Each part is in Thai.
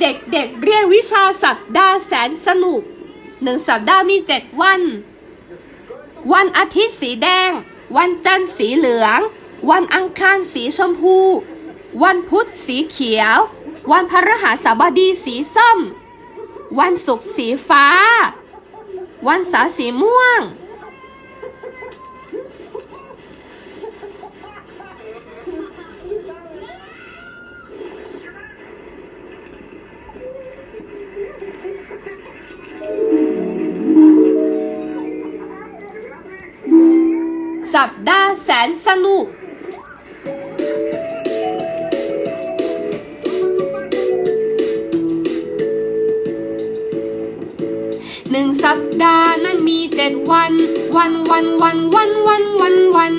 เด็กๆเเรียนวิชาสัปดาห์แสนสนุกหนึ่งสัปดาห์มีเจ็ดวัน วันอาทิตย์สีแดง วันจันทร์สีเหลือง วันอังคารสีชมพู วันพุธสีเขียว วันพฤหัสบดีสีส้ม วันศุกร์สีฟ้า วันเสาร์สีม่วง สัปดาห์แสนสนุก หนึ่งสัปดาห์นั้นมีเจ็ดวัน วันวันวันวันวันวันวัน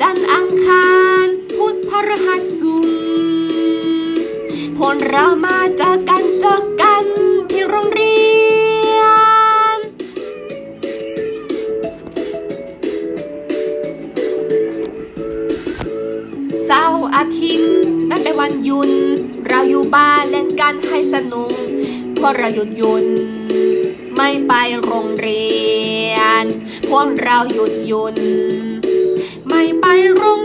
จันทร์อังคารพุธพฤหัสศุกร์พลเรามาจอกั อาทิตย์ นั่นเป็นวันยุน เราอยู่บ้านเล่นกันให้สนุกพวกเราหยุดยุน ไม่ไปโรงเรียน พวกเราหยุดยุน ไม่ไปโรง